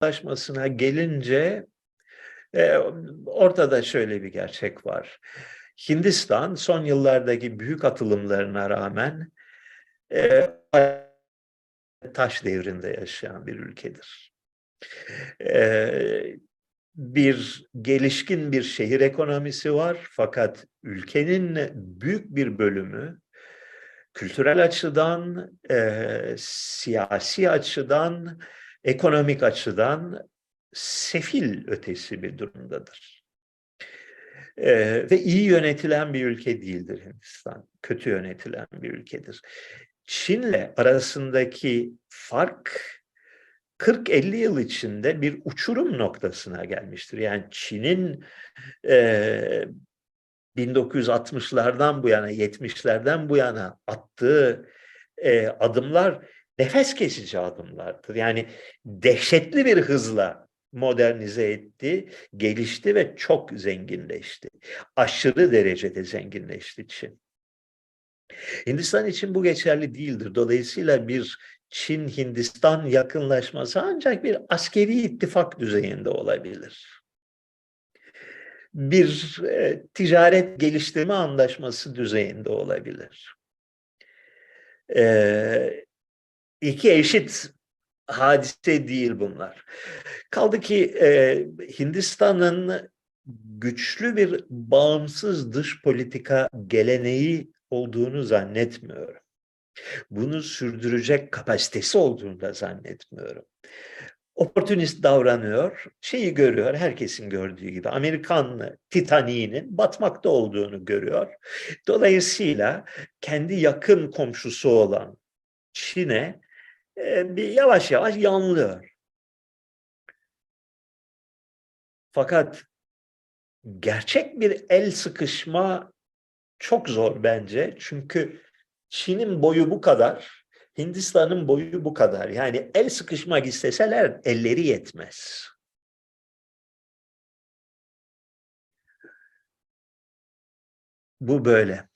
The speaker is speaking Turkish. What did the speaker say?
Anlaşması'na gelince e, ortada şöyle bir gerçek var. Hindistan son yıllardaki büyük atılımlarına rağmen e, taş devrinde yaşayan bir ülkedir. E, bir gelişkin bir şehir ekonomisi var fakat ülkenin büyük bir bölümü kültürel açıdan, e, siyasi açıdan, ekonomik açıdan sefil ötesi bir durumdadır. E, ve iyi yönetilen bir ülke değildir Hindistan. Kötü yönetilen bir ülkedir. Çin'le arasındaki fark 40-50 yıl içinde bir uçurum noktasına gelmiştir. Yani Çin'in e, 1960'lardan bu yana, 70'lerden bu yana attığı e, adımlar nefes kesici adımlardır. Yani dehşetli bir hızla modernize etti, gelişti ve çok zenginleşti. Aşırı derecede zenginleşti Çin. Hindistan için bu geçerli değildir. Dolayısıyla bir Çin-Hindistan yakınlaşması ancak bir askeri ittifak düzeyinde olabilir. Bir e, ticaret geliştirme anlaşması düzeyinde olabilir. E, iki eşit hadise değil bunlar. Kaldı ki e, Hindistan'ın güçlü bir bağımsız dış politika geleneği olduğunu zannetmiyorum. Bunu sürdürecek kapasitesi olduğunu da zannetmiyorum. Oportunist davranıyor, şeyi görüyor, herkesin gördüğü gibi Amerikan Titanik'inin batmakta olduğunu görüyor. Dolayısıyla kendi yakın komşusu olan Çin'e bir yavaş yavaş yanlıyor. Fakat gerçek bir el sıkışma çok zor bence. Çünkü Çin'in boyu bu kadar, Hindistan'ın boyu bu kadar. Yani el sıkışmak isteseler elleri yetmez. Bu böyle.